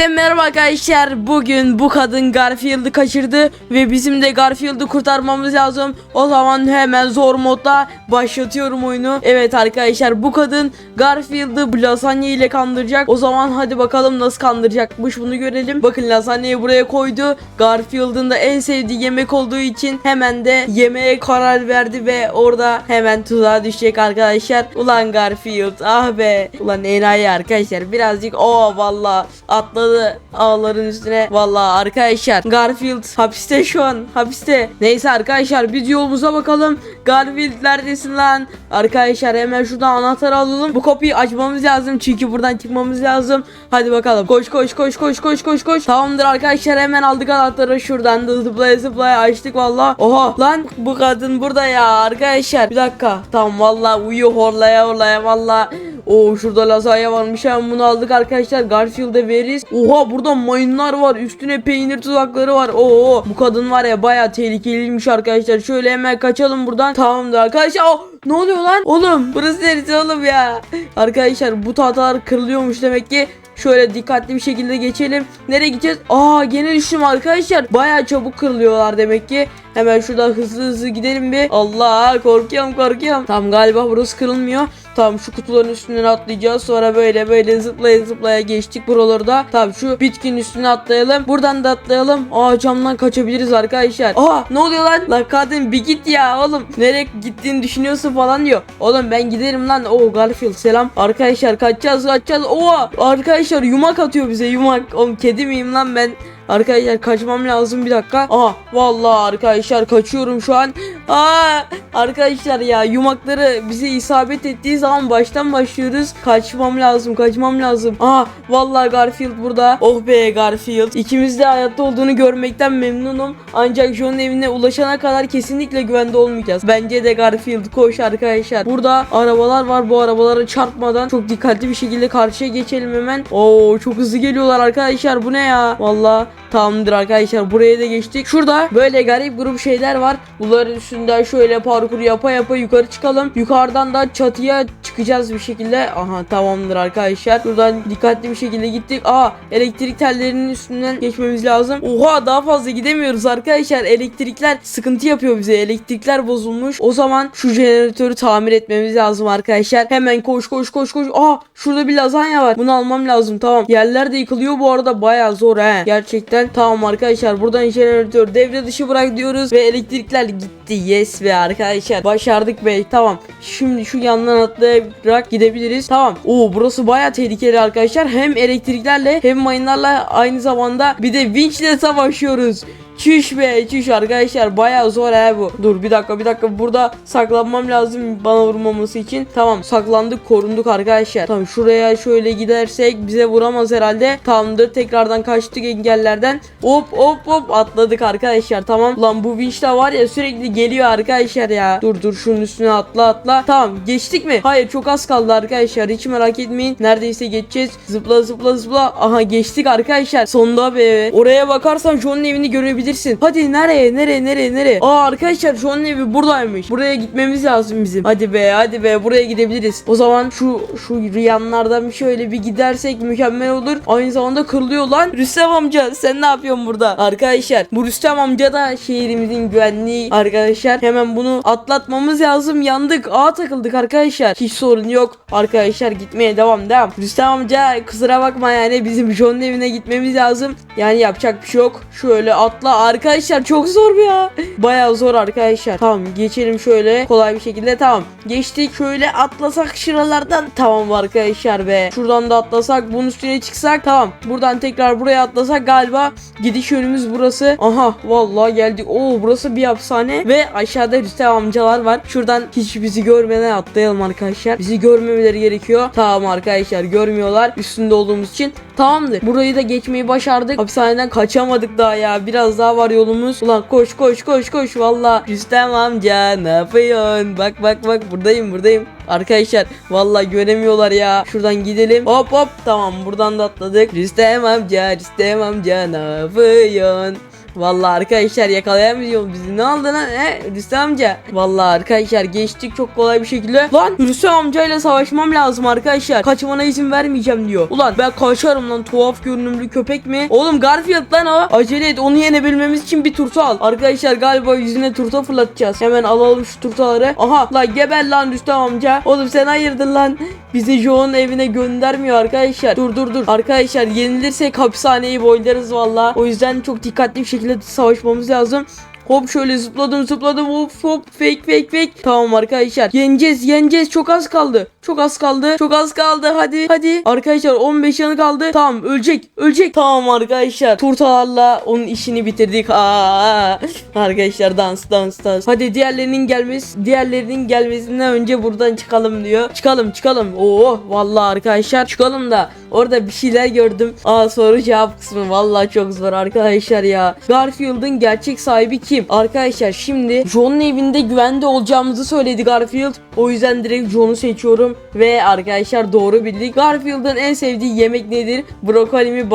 Hepinize merhaba arkadaşlar. Bugün bu kadın Garfield'ı kaçırdı ve bizim de Garfield'ı kurtarmamız lazım. O zaman hemen zor modda başlatıyorum oyunu. Evet arkadaşlar bu kadın Garfield'ı lasagna ile kandıracak. O zaman hadi bakalım nasıl kandıracakmış bunu görelim. Bakın lasagnayı buraya koydu. Garfield'ın da en sevdiği yemek olduğu için hemen de yemeğe karar verdi ve orada hemen tuzağa düşecek arkadaşlar. Ulan Garfield ah be. Ulan enayi arkadaşlar birazcık o valla atladı ağların üstüne. Valla arkadaşlar Garfield hapiste şu an hapiste. Neyse arkadaşlar biz yolumuza bakalım. Garfield neredesin lan? Arkadaşlar hemen şuradan anahtarı alalım. Bu kapıyı açmamız lazım çünkü buradan çıkmamız lazım. Hadi bakalım. Koş koş koş koş koş koş koş. Tamamdır arkadaşlar hemen aldık anahtarı şuradan da zıplaya zıplaya açtık valla. Oha lan bu kadın burada ya arkadaşlar. Bir dakika. Tamam valla uyuyor horlaya horlaya valla. Oo şurada lazanya varmış hemen bunu aldık arkadaşlar Garfield'e veririz. Oha burada mayınlar var üstüne peynir tuzakları var. Oo bu kadın var ya baya tehlikeliymiş arkadaşlar. Şöyle hemen kaçalım buradan. Tamamdır arkadaşlar. Aa, ne oluyor lan? Oğlum burası neresi oğlum ya? Arkadaşlar bu tahtalar kırılıyormuş demek ki. Şöyle dikkatli bir şekilde geçelim. Nereye gideceğiz? Aa gene düştüm arkadaşlar. Baya çabuk kırılıyorlar demek ki. Hemen şurada hızlı hızlı gidelim bir. Allah korkuyorum korkuyorum. Tamam galiba burası kırılmıyor. Tamam şu kutuların üstünden atlayacağız. Sonra böyle böyle zıplaya zıplaya geçtik buraları da. Tamam şu bitkinin üstüne atlayalım. Buradan da atlayalım. Aa camdan kaçabiliriz arkadaşlar. Aa ne oluyor lan? Lan kadın bir git ya oğlum. Nereye gittiğini düşünüyorsun falan diyor. Oğlum ben giderim lan. Oo Garfield selam. Arkadaşlar kaçacağız kaçacağız. Oo arkadaşlar yumak atıyor bize yumak. Oğlum kedi miyim lan ben? Arkadaşlar kaçmam lazım bir dakika. Aa vallahi arkadaşlar kaçıyorum şu an. Aa arkadaşlar ya yumakları bize isabet ettiği zaman baştan başlıyoruz. Kaçmam lazım, kaçmam lazım. Aa vallahi Garfield burada. Oh be Garfield. İkimiz de hayatta olduğunu görmekten memnunum. Ancak John'un evine ulaşana kadar kesinlikle güvende olmayacağız. Bence de Garfield koş arkadaşlar. Burada arabalar var. Bu arabalara çarpmadan çok dikkatli bir şekilde karşıya geçelim hemen. Oo çok hızlı geliyorlar arkadaşlar. Bu ne ya? Vallahi Tamamdır arkadaşlar buraya da geçtik. Şurada böyle garip grup şeyler var. Bunların üstünden şöyle parkur yapa yapa yukarı çıkalım. Yukarıdan da çatıya çıkacağız bir şekilde. Aha tamamdır arkadaşlar. Buradan dikkatli bir şekilde gittik. Aa elektrik tellerinin üstünden geçmemiz lazım. Oha daha fazla gidemiyoruz arkadaşlar. Elektrikler sıkıntı yapıyor bize. Elektrikler bozulmuş. O zaman şu jeneratörü tamir etmemiz lazım arkadaşlar. Hemen koş koş koş koş. Aa şurada bir lazanya var. Bunu almam lazım. Tamam. Yerler de yıkılıyor bu arada. Baya zor he. Gerçekten tamam arkadaşlar. Buradan jeneratör devre dışı bırak diyoruz ve elektrikler gitti. Yes be arkadaşlar. Başardık be. Tamam. Şimdi şu yandan atlayarak gidebiliriz. Tamam. Oo burası baya tehlikeli arkadaşlar. Hem elektriklerle hem mayınlarla aynı zamanda bir de winch'le savaşıyoruz. Çüş be çüş arkadaşlar bayağı zor he bu. Dur bir dakika bir dakika burada saklanmam lazım bana vurmaması için. Tamam saklandık korunduk arkadaşlar. Tamam şuraya şöyle gidersek bize vuramaz herhalde. Tamamdır tekrardan kaçtık engellerden. Hop hop hop atladık arkadaşlar tamam. Lan bu vinç de var ya sürekli geliyor arkadaşlar ya. Dur dur şunun üstüne atla atla. Tamam geçtik mi? Hayır çok az kaldı arkadaşlar hiç merak etmeyin. Neredeyse geçeceğiz. Zıpla zıpla zıpla. Aha geçtik arkadaşlar. Sonunda be. Oraya bakarsan John'un evini görebilirsin. Hadi nereye nereye nereye nereye? Aa arkadaşlar John'un evi buradaymış. Buraya gitmemiz lazım bizim. Hadi be hadi be buraya gidebiliriz. O zaman şu şu rüyanlardan şöyle bir gidersek mükemmel olur. Aynı zamanda kırılıyor lan. Rüstem amca sen ne yapıyorsun burada? Arkadaşlar bu Rüstem amca da şehrimizin güvenliği arkadaşlar. Hemen bunu atlatmamız lazım. Yandık. Ağa takıldık arkadaşlar. Hiç sorun yok. Arkadaşlar gitmeye devam devam. Rüstem amca kusura bakma yani bizim John'un evine gitmemiz lazım. Yani yapacak bir şey yok. Şöyle atla arkadaşlar çok zor bu ya. Bayağı zor arkadaşlar. Tamam geçelim şöyle kolay bir şekilde tamam. Geçtik şöyle atlasak şuralardan. Tamam arkadaşlar be. Şuradan da atlasak bunun üstüne çıksak tamam. Buradan tekrar buraya atlasak galiba gidiş yönümüz burası. Aha vallahi geldik. Oo burası bir hapishane ve aşağıda Rüstem amcalar var. Şuradan hiç bizi görmeden atlayalım arkadaşlar. Bizi görmemeleri gerekiyor. Tamam arkadaşlar görmüyorlar üstünde olduğumuz için. Tamamdır. Burayı da geçmeyi başardık. Hapishaneden kaçamadık daha ya. Biraz daha var yolumuz. Ulan koş koş koş koş. Valla Rüstem amca ne yapıyorsun? Bak bak bak buradayım buradayım. Arkadaşlar vallahi göremiyorlar ya. Şuradan gidelim. Hop hop tamam buradan da atladık. Rüstem amca Rüstem amca ne yapıyorsun? Vallahi arkadaşlar yakalayamıyor bizi. Ne oldu lan? He? Rüstem amca. Vallahi arkadaşlar geçtik çok kolay bir şekilde. Lan Rüstem amcayla savaşmam lazım arkadaşlar. Kaçmana izin vermeyeceğim diyor. Ulan ben kaçarım lan tuhaf görünümlü köpek mi? Oğlum Garfield lan o. Acele et onu yenebilmemiz için bir turta al. Arkadaşlar galiba yüzüne turta fırlatacağız. Hemen alalım şu turtaları. Aha lan geber lan Rüstem amca. Oğlum sen hayırdır lan? Bizi Joe'nun evine göndermiyor arkadaşlar. Dur dur dur. Arkadaşlar yenilirsek hapishaneyi boylarız valla. O yüzden çok dikkatli bir şekilde savaşmamız lazım. Hop şöyle zıpladım zıpladım hop hop fake fake fake. Tamam arkadaşlar yeneceğiz yeneceğiz çok az kaldı. Çok az kaldı. Çok az kaldı hadi hadi. Arkadaşlar 15 yanı kaldı. Tamam ölecek ölecek. Tamam arkadaşlar turtalarla onun işini bitirdik. Aa, arkadaşlar dans dans dans. Hadi diğerlerinin gelmesi diğerlerinin gelmesinden önce buradan çıkalım diyor. Çıkalım çıkalım. Oo vallahi arkadaşlar çıkalım da orada bir şeyler gördüm. Aa soru cevap kısmı vallahi çok zor arkadaşlar ya. Garfield'ın gerçek sahibi kim? Arkadaşlar şimdi John'un evinde güvende olacağımızı söyledi Garfield. O yüzden direkt John'u seçiyorum ve arkadaşlar doğru bildik. Garfield'ın en sevdiği yemek nedir? Brokoli mi,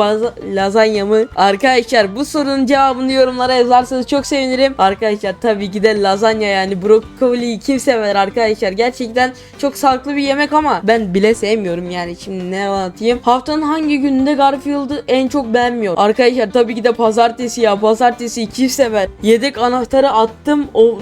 lazanya mı? Arkadaşlar bu sorunun cevabını yorumlara yazarsanız çok sevinirim. Arkadaşlar tabii ki de lazanya yani brokoliyi kim sever arkadaşlar? Gerçekten çok sağlıklı bir yemek ama ben bile sevmiyorum yani. Şimdi ne anlatayım? Haftanın hangi gününde Garfield'ı en çok beğenmiyor? Arkadaşlar tabii ki de pazartesi ya. Pazartesi kim sever? Yedek anahtarı attım. O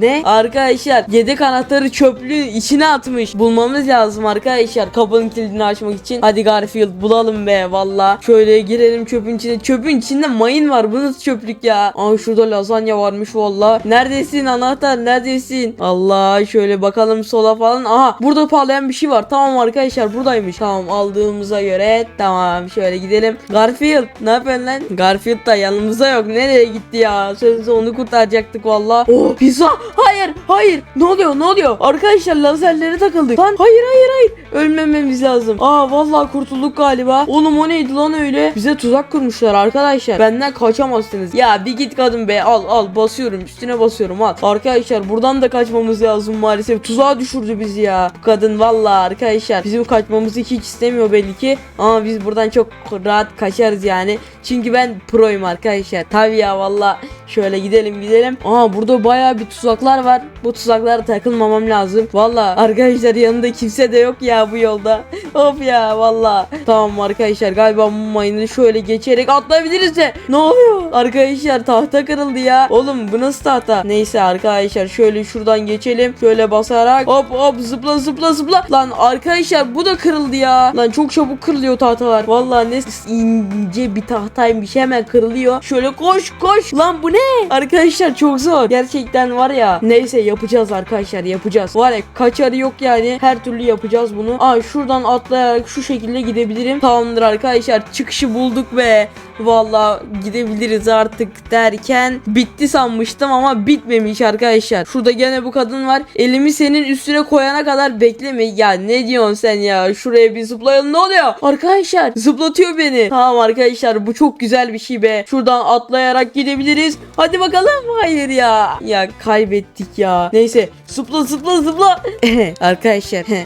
ne? Arkadaşlar yedek anahtarı çöplüğün içine atmış. Bulmamız lazım arkadaşlar. Kapının kilidini açmak için. Hadi Garfield bulalım be valla. Şöyle girelim çöpün içine. Çöpün içinde mayın var. Bu nasıl çöplük ya? Aa şurada lazanya varmış valla. Neredesin anahtar? Neredesin? Allah şöyle bakalım sola falan. Aha burada parlayan bir şey var. Tamam arkadaşlar buradaymış. Tamam aldığımıza göre tamam şöyle gidelim. Garfield ne yapıyorsun lan? Garfield da yanımızda yok. Nereye gitti ya? Sözde onu kurtaracaktık valla. Oh pizza. Hayır hayır. Ne oluyor ne oluyor? Arkadaşlar lazerlere takıldık. Lan hayır hayır hayır. Ölmememiz lazım. Aa vallahi kurtulduk galiba. Oğlum o neydi lan öyle? Bize tuzak kurmuşlar arkadaşlar. Benden kaçamazsınız. Ya bir git kadın be. Al al basıyorum. Üstüne basıyorum al. Arkadaşlar buradan da kaçmamız lazım maalesef. Tuzağa düşürdü bizi ya. Bu kadın vallahi arkadaşlar bizim kaçmamızı hiç istemiyor belli ki. Ama biz buradan çok rahat kaçarız yani. Çünkü ben proyum arkadaşlar. Tabii ya valla. Şöyle gidelim gidelim. Aa burada baya bir tuzaklar var. Bu tuzaklara takılmamam lazım. Valla arkadaşlar yanında kimse de yok ya bu yolda. of ya valla. Tamam arkadaşlar galiba bu mayını şöyle geçerek atlayabiliriz de. Ne oluyor? Arkadaşlar tahta kırıldı ya. Oğlum bu nasıl tahta? Neyse arkadaşlar şöyle şuradan geçelim. Şöyle basarak hop hop zıpla zıpla zıpla. Lan arkadaşlar bu da kırıldı ya. Lan çok çabuk kırılıyor tahtalar. Valla ne ince bir tahtaymış hemen kırılıyor. Şöyle koş koş. Lan bu ne? Arkadaşlar çok zor. Gerçekten var ya. Neyse yapacağız arkadaşlar yapacağız. Var ya kaçarı yok yani. Her türlü yapacağız bunu. Aa şuradan atlayarak şu şekilde gidebilirim. Tamamdır arkadaşlar. Çıkışı bulduk be. Valla gidebiliriz artık derken bitti sanmıştım ama bitmemiş arkadaşlar. Şurada gene bu kadın var. Elimi senin üstüne koyana kadar bekleme. Ya ne diyorsun sen ya? Şuraya bir zıplayalım. Ne oluyor? Arkadaşlar zıplatıyor beni. Tamam arkadaşlar bu çok güzel bir şey be. Şuradan atlayarak gidebiliriz. Hadi bakalım. Hayır ya. Ya kaybettik ya. Neyse zıpla zıpla zıpla. arkadaşlar.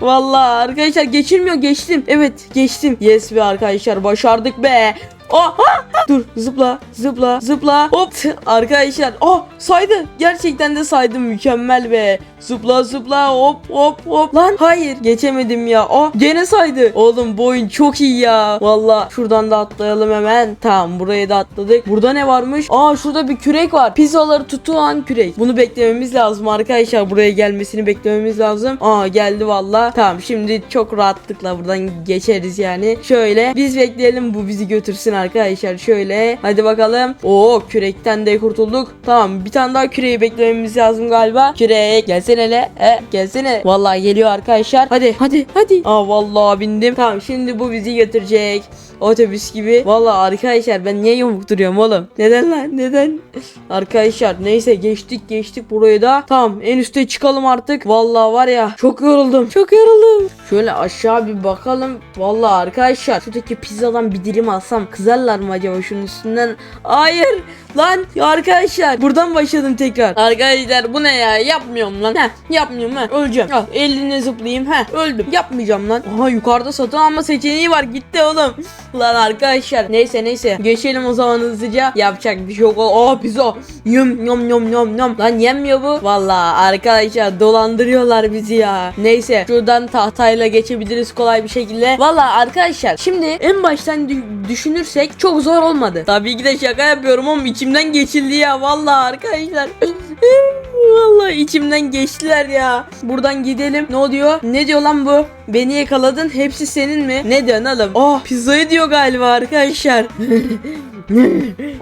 Vallahi arkadaşlar geçirmiyor geçtim. Evet geçtim. Yes be arkadaşlar başardık be. Oh, ah, ah. Dur zıpla zıpla zıpla. Hop arkadaşlar. Oh saydı. Gerçekten de saydı mükemmel be. Zıpla zıpla. Hop hop hop. Lan hayır. Geçemedim ya. Oh gene saydı. Oğlum bu oyun çok iyi ya. Valla şuradan da atlayalım hemen. Tamam buraya da atladık. Burada ne varmış? Aa şurada bir kürek var. Pizzaları tutulan kürek. Bunu beklememiz lazım arkadaşlar. Buraya gelmesini beklememiz lazım. Aa geldi valla tamam şimdi çok rahatlıkla buradan geçeriz yani. Şöyle biz bekleyelim. Bu bizi götürsün arkadaşlar. Şöyle hadi bakalım. Oo kürekten de kurtulduk. Tamam bir tane daha küreği beklememiz lazım galiba. Kürek gelsene hele. E, gelsene. Vallahi geliyor arkadaşlar. Hadi hadi hadi. Aa vallahi bindim. Tamam şimdi bu bizi götürecek otobüs gibi vallahi arkadaşlar ben niye yamuk duruyorum oğlum neden lan neden arkadaşlar neyse geçtik geçtik burayı da tamam en üste çıkalım artık vallahi var ya çok yoruldum çok yoruldum şöyle aşağı bir bakalım vallahi arkadaşlar şuradaki pizzadan bir dilim alsam kız sızarlar mı acaba şunun üstünden? Hayır. Lan arkadaşlar buradan başladım tekrar. Arkadaşlar bu ne ya? Yapmıyorum lan. Heh, yapmıyorum ha. Öleceğim. Al eline zıplayayım. Heh, öldüm. Yapmayacağım lan. Aha yukarıda satın alma seçeneği var. Gitti oğlum. Lan arkadaşlar. Neyse neyse. Geçelim o zaman hızlıca. Yapacak bir şey yok. Aa pizza. Yum yum yum yum yum. Lan yenmiyor bu. Vallahi arkadaşlar dolandırıyorlar bizi ya. Neyse şuradan tahtayla geçebiliriz kolay bir şekilde. Vallahi arkadaşlar şimdi en baştan dü- düşünürsek çok zor olmadı. Tabii ki de şaka yapıyorum ama içimden geçildi ya. Vallahi arkadaşlar. Vallahi içimden geçtiler ya. Buradan gidelim. Ne oluyor? Ne diyor lan bu? Beni yakaladın. Hepsi senin mi? Ne diyorsun oğlum? Oh pizzayı diyor galiba arkadaşlar.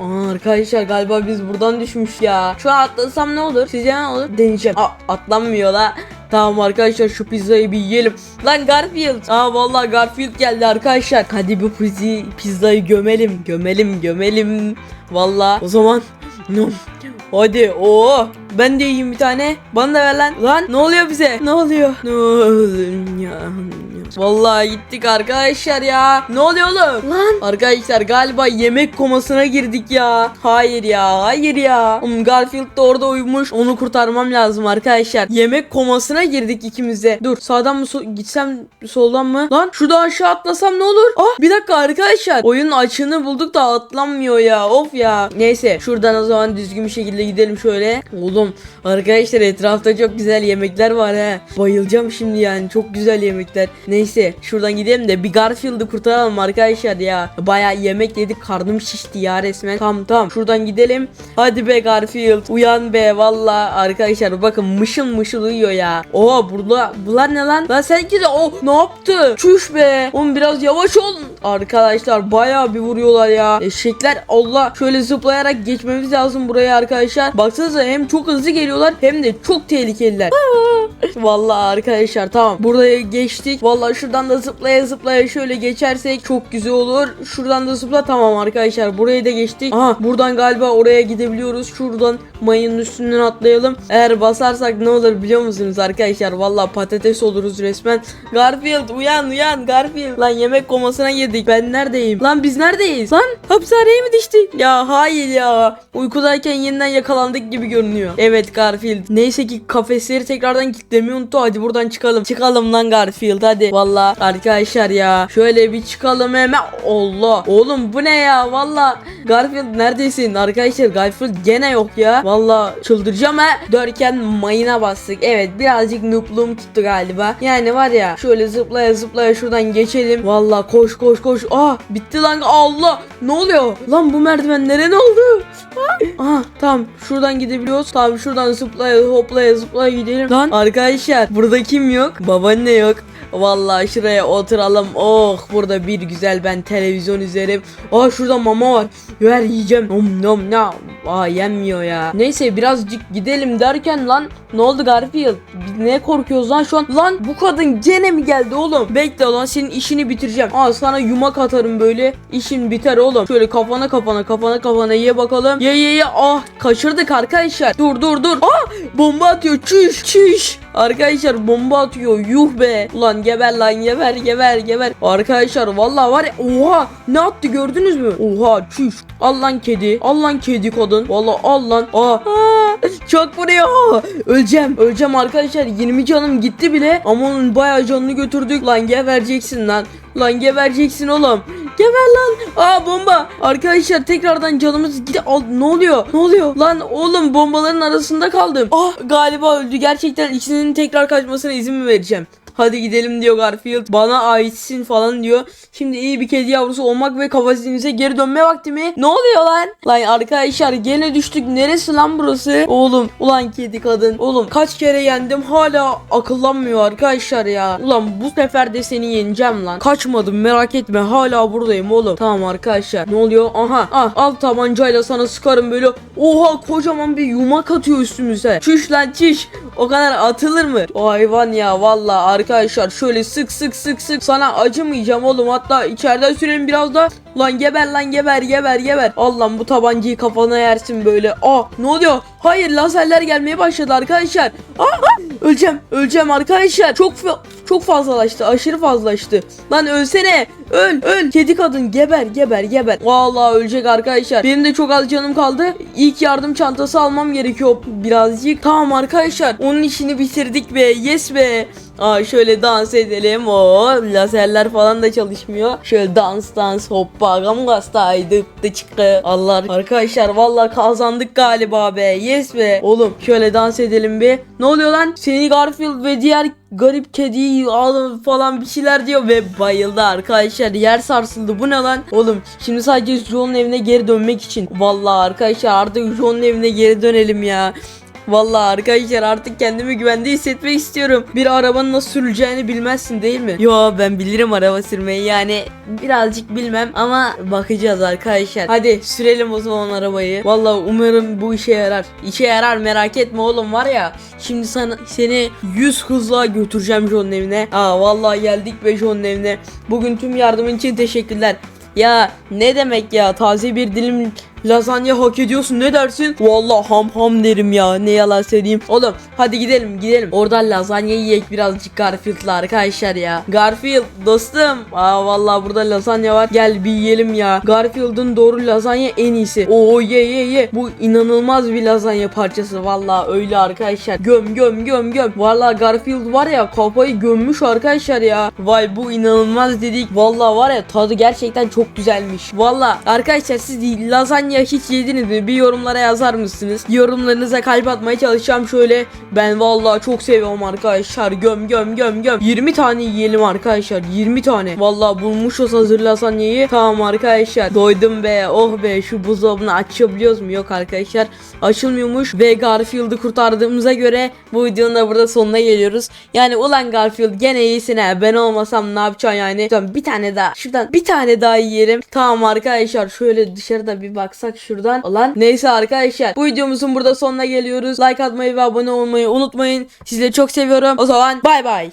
Aa, arkadaşlar galiba biz buradan düşmüş ya. Şu an atlasam ne olur? Sizce ne olur? Deneyeceğim. Aa, atlanmıyor la. Tamam arkadaşlar şu pizzayı bir yiyelim. Lan Garfield. Aa vallahi Garfield geldi arkadaşlar. Hadi bu pizzi, pizzayı gömelim. Gömelim gömelim. Vallahi o zaman Hadi o ben de yiyeyim bir tane. Bana da ver lan. Lan ne oluyor bize? Ne oluyor? Ne oluyor? Vallahi gittik arkadaşlar ya. Ne oluyor oğlum? Lan arkadaşlar galiba yemek komasına girdik ya. Hayır ya. Hayır ya. Oğlum Garfield de orada uyumuş. Onu kurtarmam lazım arkadaşlar. Yemek komasına girdik ikimiz de. Dur sağdan mı so- gitsem soldan mı? Lan şurada aşağı atlasam ne olur? Ah bir dakika arkadaşlar. Oyunun açığını bulduk da atlanmıyor ya. Of ya. Neyse şuradan o zaman düzgün bir şekilde gidelim şöyle. Oğlum arkadaşlar etrafta çok güzel yemekler var he. Bayılacağım şimdi yani. Çok güzel yemekler. Neyse şuradan gidelim de bir Garfield'ı kurtaralım arkadaşlar ya. Baya yemek yedik karnım şişti ya resmen. Tamam tamam şuradan gidelim. Hadi be Garfield uyan be valla arkadaşlar bakın mışıl mışıl uyuyor ya. Oha burada bunlar ne lan? Lan sen de o ne yaptı? Çüş be. Oğlum biraz yavaş olun. Arkadaşlar baya bir vuruyorlar ya. Eşekler Allah şöyle zıplayarak geçmemiz lazım buraya arkadaşlar. Baksanıza hem çok hızlı geliyorlar hem de çok tehlikeliler. Vallahi arkadaşlar tamam. Buraya geçtik. Şuradan da zıplaya zıplaya şöyle geçersek çok güzel olur. Şuradan da zıpla tamam arkadaşlar. Burayı da geçtik. Aha buradan galiba oraya gidebiliyoruz. Şuradan mayının üstünden atlayalım. Eğer basarsak ne olur biliyor musunuz arkadaşlar? Vallahi patates oluruz resmen. Garfield uyan uyan Garfield. Lan yemek komasına girdik. Ben neredeyim? Lan biz neredeyiz? Lan hapishaneye mi düştük? Ya hayır ya. Uykudayken yeniden yakalandık gibi görünüyor. Evet Garfield. Neyse ki kafesleri tekrardan kilitlemeyi unuttu. Hadi buradan çıkalım. Çıkalım lan Garfield hadi. Valla arkadaşlar ya. Şöyle bir çıkalım hemen. Allah. Oğlum bu ne ya? Valla. Garfield neredesin? Arkadaşlar Garfield gene yok ya. Valla çıldıracağım ha. Dörken mayına bastık. Evet birazcık noobluğum tuttu galiba. Yani var ya şöyle zıplaya zıplaya şuradan geçelim. Valla koş koş koş. Aa bitti lan. Allah. Ne oluyor? Lan bu merdivenlere ne oldu? Aha tamam şuradan gidebiliyoruz. Tamam şuradan zıplaya hoplaya zıplaya gidelim. Lan arkadaşlar burada kim yok? Babaanne yok. Vallahi şuraya oturalım. Oh burada bir güzel ben televizyon izlerim. Aa şurada mama var. Ver yiyeceğim. Nom nom nom. Aa yenmiyor ya. Neyse birazcık gidelim derken lan ne oldu Garfield? Ne korkuyoruz lan şu an? Lan bu kadın gene mi geldi oğlum? Bekle lan senin işini bitireceğim. Aa sana yumak atarım böyle. İşin biter oğlum. Şöyle kafana kafana kafana kafana ye bakalım. Ye ye ye. Ah kaçırdık arkadaşlar. Dur dur dur. Ah bomba atıyor. Çüş çüş. Arkadaşlar bomba atıyor. Yuh be. Ulan geber lan geber geber geber. Arkadaşlar vallahi var ya. Oha ne attı gördünüz mü? Oha çüş. Al lan kedi. Al lan kedi kadın. Vallahi al lan. Aa. Aa, çok vuruyor. Öleceğim. Öleceğim arkadaşlar. 20 canım gitti bile. Ama onun bayağı canını götürdük. Lan gebereceksin lan. Lan gebereceksin oğlum. Geber lan. Aa bomba. Arkadaşlar tekrardan canımız. Al, ne oluyor? Ne oluyor? Lan oğlum bombaların arasında kaldım. Ah galiba öldü. Gerçekten ikisinin tekrar kaçmasına izin mi vereceğim? Hadi gidelim diyor Garfield. Bana aitsin falan diyor. Şimdi iyi bir kedi yavrusu olmak ve kafasinize geri dönme vakti mi? Ne oluyor lan? Lan arkadaşlar gene düştük. Neresi lan burası? Oğlum. Ulan kedi kadın. Oğlum kaç kere yendim hala akıllanmıyor arkadaşlar ya. Ulan bu sefer de seni yeneceğim lan. Kaçmadım merak etme. Hala buradayım oğlum. Tamam arkadaşlar. Ne oluyor? Aha. Ah, al tabancayla sana sıkarım böyle. Oha kocaman bir yumak atıyor üstümüze. Çüş lan çüş. O kadar atılır mı? O hayvan ya valla arkadaşlar şöyle sık sık sık sık sana acımayacağım oğlum. Hatta içeriden sürelim biraz da. Lan geber lan geber geber geber. Allah'ım bu tabancayı kafana yersin böyle. Aa ne oluyor? Hayır lazerler gelmeye başladı arkadaşlar. Aa, aa, öleceğim öleceğim arkadaşlar. Çok çok fazlalaştı aşırı fazlalaştı. Lan ölsene öl öl. Kedi kadın geber geber geber. Vallahi ölecek arkadaşlar. Benim de çok az canım kaldı. İlk yardım çantası almam gerekiyor birazcık. Tamam arkadaşlar onun işini bitirdik be. Yes be Aa şöyle dans edelim o lazerler falan da çalışmıyor. Şöyle dans dans hoppa gamgastaydı da çıktı. Allah arkadaşlar vallahi kazandık galiba be. Yes be. Oğlum şöyle dans edelim bir. Ne oluyor lan? Seni Garfield ve diğer garip kediyi al falan bir şeyler diyor ve bayıldı arkadaşlar. Yer sarsıldı. Bu ne lan? Oğlum şimdi sadece John'un evine geri dönmek için. Vallahi arkadaşlar artık John'un evine geri dönelim ya. Vallahi arkadaşlar artık kendimi güvende hissetmek istiyorum. Bir arabanın nasıl sürüleceğini bilmezsin değil mi? Yo ben bilirim araba sürmeyi yani birazcık bilmem ama bakacağız arkadaşlar. Hadi sürelim o zaman arabayı. Vallahi umarım bu işe yarar. İşe yarar merak etme oğlum var ya. Şimdi sana seni 100 hızla götüreceğim John'un evine. Aa vallahi geldik be John'un evine. Bugün tüm yardımın için teşekkürler. Ya ne demek ya taze bir dilim lazanya hak ediyorsun ne dersin? Vallahi ham ham derim ya ne yalan söyleyeyim. Oğlum hadi gidelim gidelim. Oradan lazanya yiyek birazcık Garfield'la arkadaşlar ya. Garfield dostum. Aa vallahi burada lazanya var. Gel bir yiyelim ya. Garfield'ın doğru lazanya en iyisi. Oo ye ye ye. Bu inanılmaz bir lazanya parçası. Vallahi öyle arkadaşlar. Göm göm göm göm. Vallahi Garfield var ya kafayı gömmüş arkadaşlar ya. Vay bu inanılmaz dedik. Vallahi var ya tadı gerçekten çok güzelmiş. Vallahi arkadaşlar siz lazanya hiç yediniz mi? Bir yorumlara yazar mısınız? Yorumlarınıza kalp atmaya çalışacağım şöyle. Ben vallahi çok seviyorum arkadaşlar. Göm göm göm göm. 20 tane yiyelim arkadaşlar. 20 tane. Vallahi bulmuşuz hazır lasanyayı. Tamam arkadaşlar. Doydum be. Oh be şu buzdolabını açabiliyoruz mu? Yok arkadaşlar. Açılmıyormuş ve Garfield'ı kurtardığımıza göre bu videonun da burada sonuna geliyoruz. Yani ulan Garfield gene iyisin ha. Ben olmasam ne yapacaksın yani? Bir tane daha. Şuradan bir tane daha yiyelim. Tamam arkadaşlar şöyle dışarıda bir baksak şuradan. Ulan neyse arkadaşlar bu videomuzun burada sonuna geliyoruz. Like atmayı ve abone olmayı unutmayın. Sizleri çok seviyorum. O zaman bay bay.